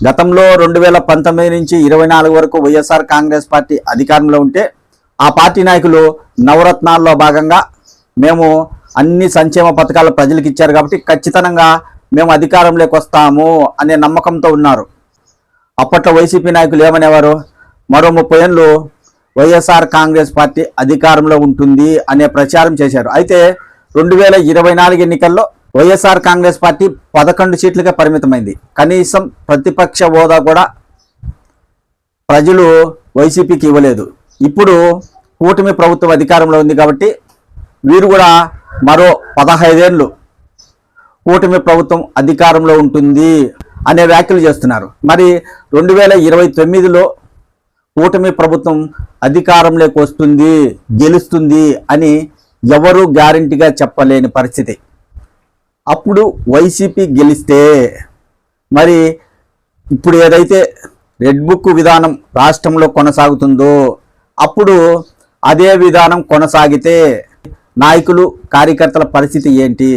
గతంలో రెండు వేల పంతొమ్మిది నుంచి ఇరవై నాలుగు వరకు వైఎస్ఆర్ కాంగ్రెస్ పార్టీ అధికారంలో ఉంటే ఆ పార్టీ నాయకులు నవరత్నాల్లో భాగంగా మేము అన్ని సంక్షేమ పథకాలు ప్రజలకు ఇచ్చారు కాబట్టి ఖచ్చితంగా మేము అధికారంలోకి వస్తాము అనే నమ్మకంతో ఉన్నారు. అప్పట్లో వైసీపీ నాయకులు ఏమనేవారు? మరో ముప్పై ఏళ్ళు వైఎస్ఆర్ కాంగ్రెస్ పార్టీ అధికారంలో ఉంటుంది అనే ప్రచారం చేశారు. అయితే రెండు వేల ఇరవై నాలుగు ఎన్నికల్లో వైఎస్ఆర్ కాంగ్రెస్ పార్టీ పదకొండు సీట్లకే పరిమితమైంది. కనీసం ప్రతిపక్ష హోదా కూడా ప్రజలు వైసీపీకి ఇవ్వలేదు. ఇప్పుడు కూటమి ప్రభుత్వం అధికారంలో ఉంది కాబట్టి వీరు కూడా మరో పదహైదేళ్ళు కూటమి ప్రభుత్వం అధికారంలో ఉంటుంది అనే వ్యాఖ్యలు చేస్తున్నారు. మరి రెండు వేల ఇరవై తొమ్మిదిలో కూటమి ప్రభుత్వం అధికారంలోకి వస్తుంది గెలుస్తుంది అని ఎవరూ గ్యారంటీగా చెప్పలేని పరిస్థితి. అప్పుడు వైసీపీ గెలిస్తే మరి ఇప్పుడు ఏదైతే రెడ్ బుక్ విధానం రాష్ట్రంలో కొనసాగుతుందో అప్పుడు అదే విధానం కొనసాగితే నాయకులు కార్యకర్తల పరిస్థితి ఏంటి?